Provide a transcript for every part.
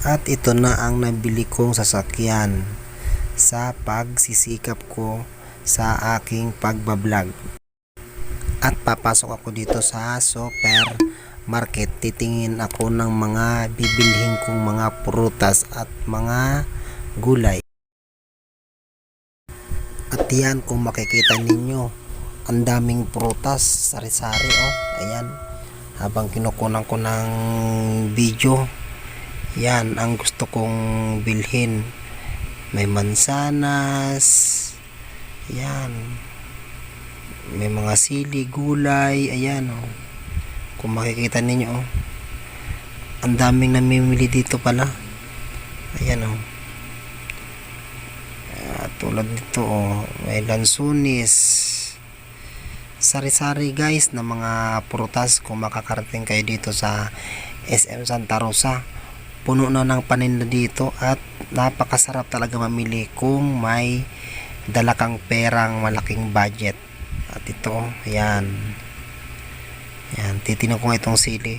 At ito na ang nabili kong sasakyan sa pagsisikap ko sa aking pagbablog. At papasok ako dito sa super market. Titingin ako ng mga bibilhin kong mga prutas at mga gulay. At yan kung makikita ninyo, ang daming prutas, sari-sari oh. Ayan. Habang kinukunan ko ng video, yan ang gusto kong bilhin. May mansanas, yan. May mga sili, gulay, ayan oh. Kung makikita ninyo oh. Ang daming namimili dito pala. Ayan oh. Ah, tulad nito oh, may lansunis. Sari-sari guys na mga prutas kung makakarating kayo dito sa SM Santa Rosa. Puno na ng paninda dito at napakasarap talaga mamili kung may dala kang perang malaking budget. At ito, ayan. Ayan, titinan ko itong sili.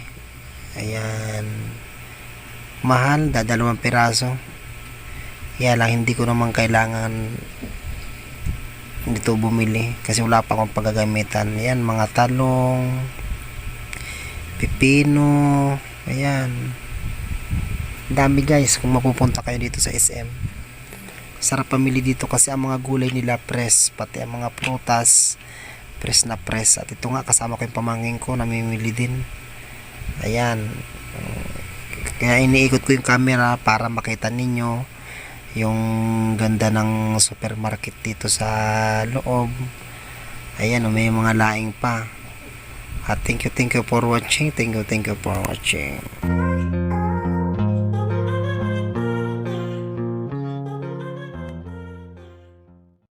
Ayan. Mahal, dadalawang piraso. Kaya lang hindi ko naman kailangan dito bumili kasi wala pa akong paggagamitan. Ayan, mga talong, pipino, ayan. Dami guys kung mapupunta kayo dito sa SM. Sarap pamili dito kasi ang mga gulay nila press, pati ang mga prutas press na press. At ito nga kasama ko yung pamangkin ko, namimili din. Ayan. Kaya iniikot ko yung camera para makita ninyo yung ganda ng supermarket dito sa loob. Ayan, oh, may mga laing pa. At thank you, thank you for watching. Thank you, thank you for watching.